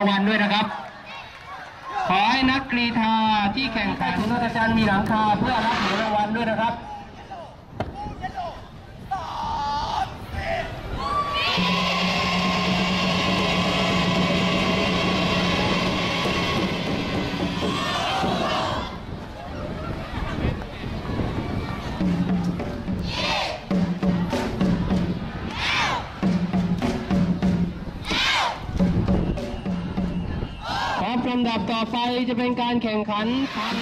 รางวันด้วยนะครับ ขอให้นักกรีธาที่แข่งขันนักจันมีหลังคาเพื่อรับเหรียญรางวัลด้วยนะครับำดับต่อไปจะเป็นการแข่งขันพัน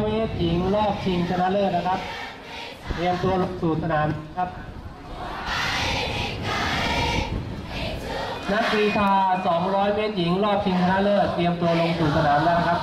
เมตรหญิงรอบชิงชนะเลิศนะครับเตรียมตัวลงสู่สนามครับ นักกรีธา200 เมตรหญิงรอบชิงชนะเลิศเตรียมตัวลงสู่สนามแล้วนะครับ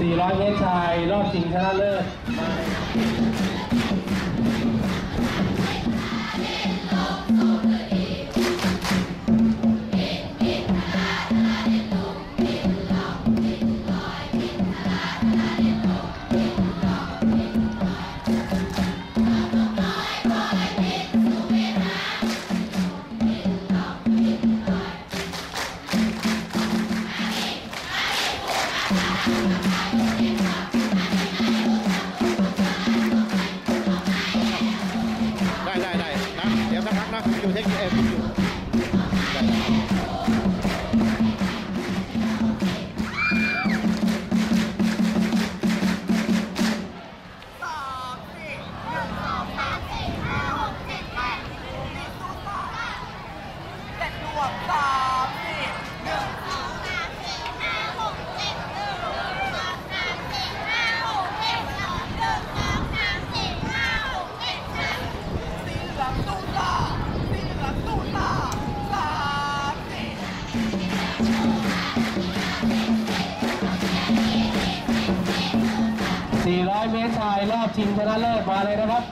400 เมตรชาย รอบชิงชนะเลิศ อบชิงชนะเลิศมาเลยนะครับ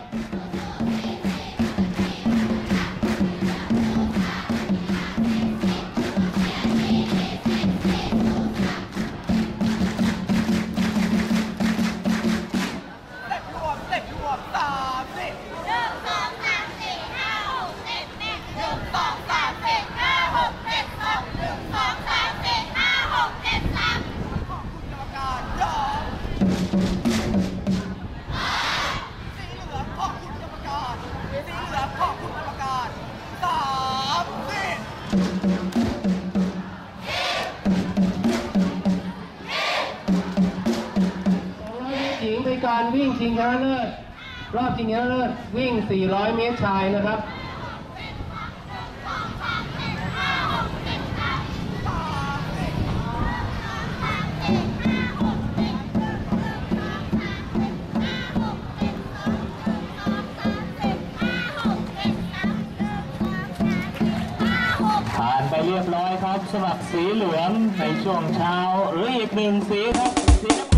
วิ่งชิงชนะเลิศรอบชิงชนะเลิศวิ่ง 400 เมตรชายนะครับผ่านไปเรียบร้อยครับสำหรับสีเหลืองในช่วงเช้าหรืออีกหนึ่งสีครับสีน้ำ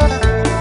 啊。